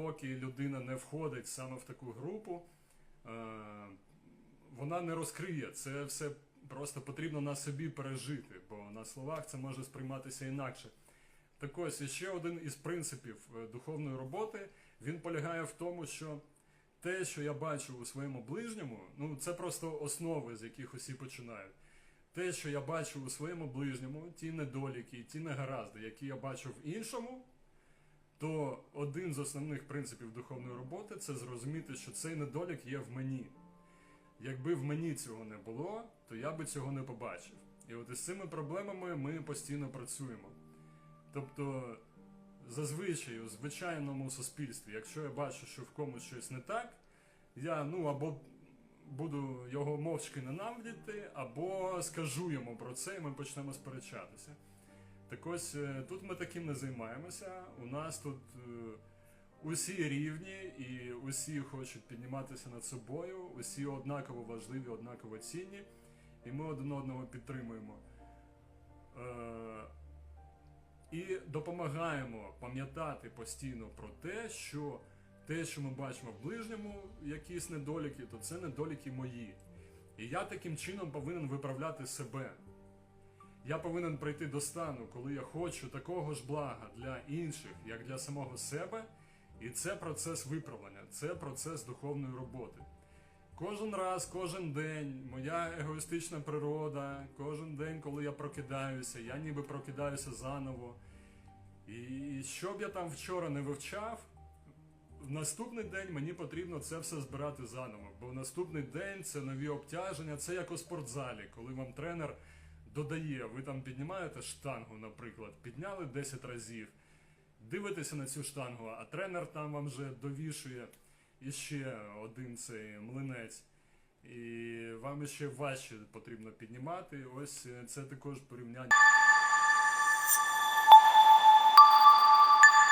поки людина не входить саме в таку групу, е, вона не розкриє. Це все просто потрібно на собі пережити, бо на словах це може сприйматися інакше. Так ось, ще один із принципів е, духовної роботи, він полягає в тому, що те, що я бачу у своєму ближньому, ну це просто основи, з яких усі починають. Те, що я бачу у своєму ближньому, ті недоліки, ті негаразди, які я бачу в іншому, то один з основних принципів духовної роботи це зрозуміти, що цей недолік є в мені. Якби в мені цього не було, то я би цього не побачив. І от із цими проблемами ми постійно працюємо. Тобто, зазвичай у звичайному суспільстві, якщо я бачу, що в комусь щось не так, я ну або буду його мовчки ненавидіти, або скажу йому про це, і ми почнемо сперечатися. Так ось е, тут ми таким не займаємося. У нас тут е, усі рівні і усі хочуть підніматися над собою, усі однаково важливі, однаково цінні, і ми один одного підтримуємо. Е, і допомагаємо пам'ятати постійно про те, що те, що ми бачимо в ближньому, якісь недоліки, то це недоліки мої. І я таким чином повинен виправляти себе. Я повинен прийти до стану, коли я хочу такого ж блага для інших, як для самого себе. І це процес виправлення, це процес духовної роботи. Кожен раз, кожен день, моя егоїстична природа, кожен день, коли я прокидаюся, я ніби прокидаюся заново. І що б я там вчора не вивчав, в наступний день мені потрібно це все збирати заново. Бо в наступний день це нові обтяження, це як у спортзалі, коли вам тренер додає, ви там піднімаєте штангу, наприклад, підняли 10 разів, дивитеся на цю штангу, а тренер там вам вже довішує іще один цей млинець. І вам ще важче потрібно піднімати. Ось е, це також порівняння.